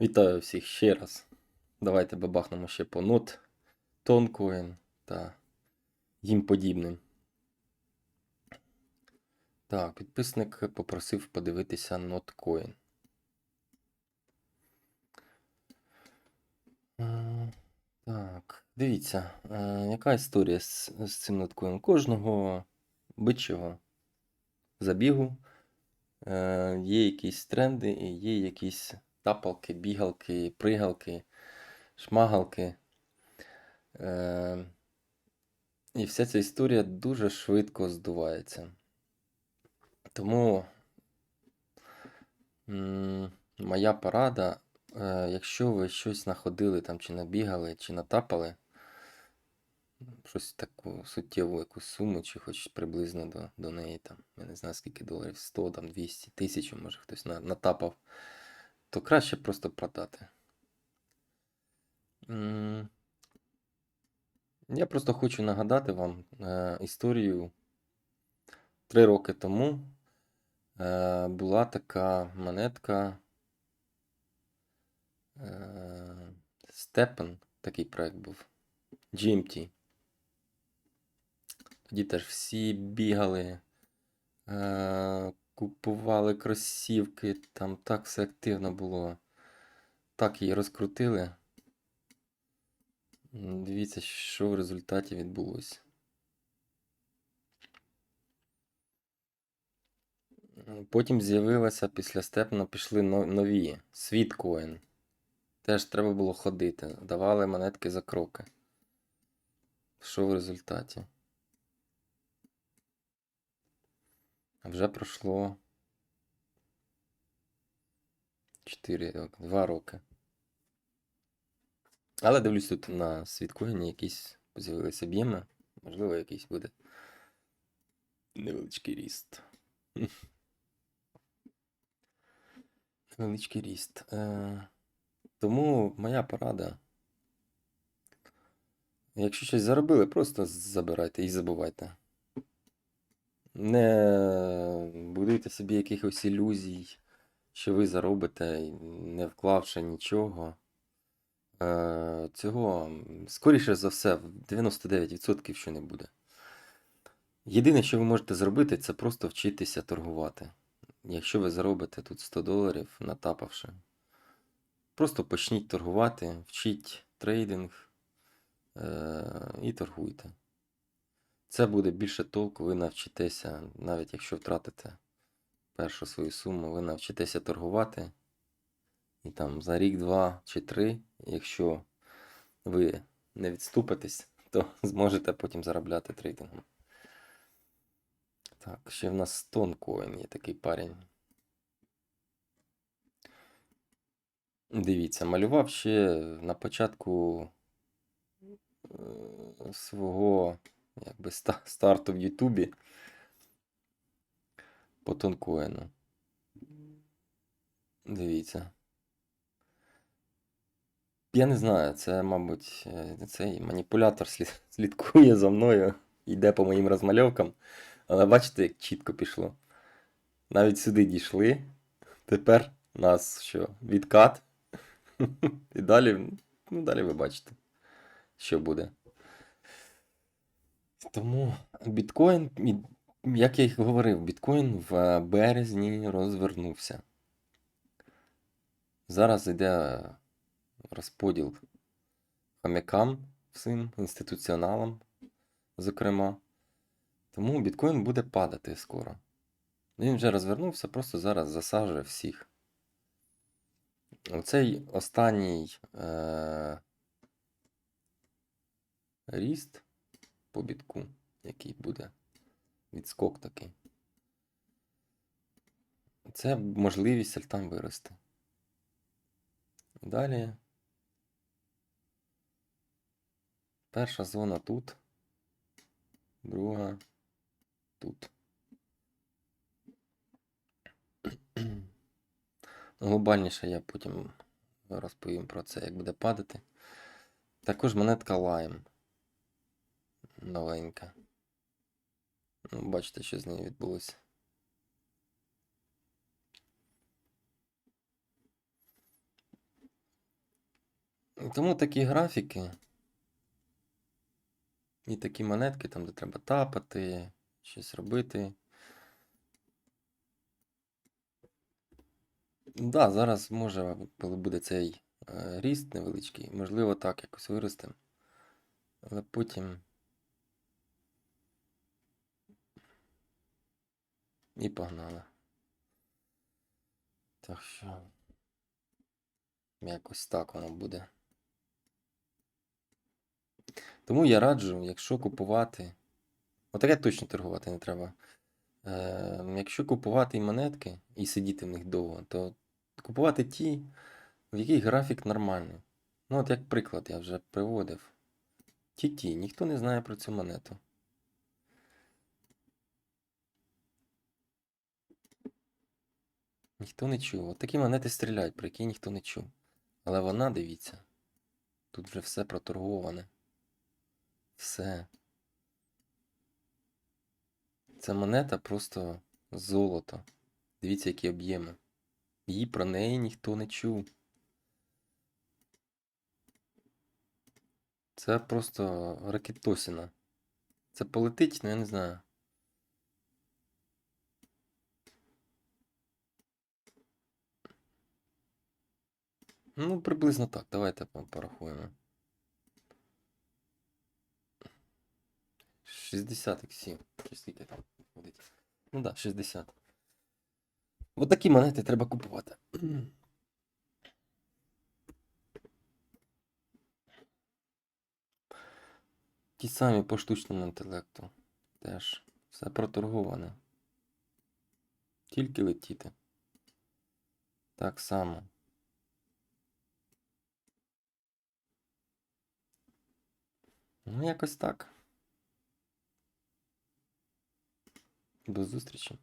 Вітаю всіх ще раз. Давайте бабахнемо ще по нот, тонкоін та їм подібним. Так, підписник попросив подивитися ноткоін. Е, Так, дивіться, е, яка історія з, з цим ноткоїном? Кожного бичого забігу е, є якісь тренди і є якісь тапалки, бігалки, пригалки, шмагалки. Е, і вся ця історія дуже швидко здувається. Тому м, моя порада, е, якщо ви щось знаходили там, чи набігали, чи натапали, щось таку суттєву якусь суму, чи хоч приблизно до, до неї, там, я не знаю скільки доларів, 100, там, 200, 1000, може хтось на- натапав, то краще просто продати. Я просто хочу нагадати вам е, історію. Три роки тому е, була така монетка е, Степен, такий проект був. GMT. Тоді теж всі бігали, купували кросівки, там так все активно було. Так її розкрутили. Дивіться, що в результаті відбулося. Потім з'явилося після Степна пішли нові. Світкоін. Теж треба було ходити. Давали монетки за кроки. Що в результаті? Вже пройшло 4 2 роки. Але дивлюсь тут на світкоїні якісь з'явилися об'єми. Можливо, якийсь буде невеличкий ріст. Невеличкий ріст. Е, тому моя порада. Якщо щось заробили, просто забирайте і забувайте. Не будуйте собі якихось ілюзій, що ви заробите, не вклавши нічого. Е, Цього, скоріше за все, в 99% що не буде. Єдине, що ви можете зробити, це просто вчитися торгувати. Якщо ви заробите тут 100 доларів, натапавши, просто почніть торгувати, вчіть трейдинг е- і торгуйте. Це буде більше толку, ви навчитеся, навіть якщо втратите першу свою суму, ви навчитеся торгувати. І там за рік, два чи три, якщо ви не відступитесь, то зможете потім заробляти трейдингом. Так, ще в нас Тонкоін є такий парень. Дивіться, малював ще на початку е, свого якби, ста- старту в Ютубі по тонкоїну. Дивіться. Я не знаю, це, мабуть, е, цей маніпулятор слідкує за мною, йде по моїм розмальовкам. Але бачите, як чітко пішло. Навіть сюди дійшли. Тепер у нас що? Відкат. І далі, ну, далі ви бачите, що буде. Тому біткоін, як я і говорив, біткоін в березні розвернувся. Зараз йде розподіл хомякам всім, інституціоналам, зокрема. Тому біткоін буде падати скоро. Він вже розвернувся, просто зараз засаджує всіх. Оцей останній е- ріст по бітку, який буде відскок такий. Це можливість альтам вирости. Далі. Перша зона тут, друга тут. Глобальніше я потім розповім про це, як буде падати. Також монетка Lime. Новенька. Ну, бачите, що з нею відбулося. Тому такі графіки і такі монетки, там, де треба тапати, щось робити. Да, зараз може, коли буде цей е, ріст невеличкий, можливо, так якось виростемо. Але потім. І погнали. Так що. Якось так воно буде. Тому я раджу, якщо купувати. Отаке точно торгувати не треба. Е, якщо купувати і монетки і сидіти в них довго, то купувати ті, в яких графік нормальний. Ну, от як приклад, я вже приводив. Ті-ті, ніхто не знає про цю монету. Ніхто не чув. От такі монети стріляють, про які ніхто не чув. Але вона, дивіться, тут вже все проторговане. Все. Ця монета просто золото. Дивіться, які об'єми. І про неї ніхто не чув. Це просто ракетосіна. Це полетить, ну я не знаю. Ну, приблизно так. Давайте порахуємо. 60 іксів. Чи скільки там виходить? Ну так, да, 60. От такі монети треба купувати. Ті самі по штучному інтелекту. Теж все проторговане. Тільки летіти. Так само. Ну, якось так. До зустрічі.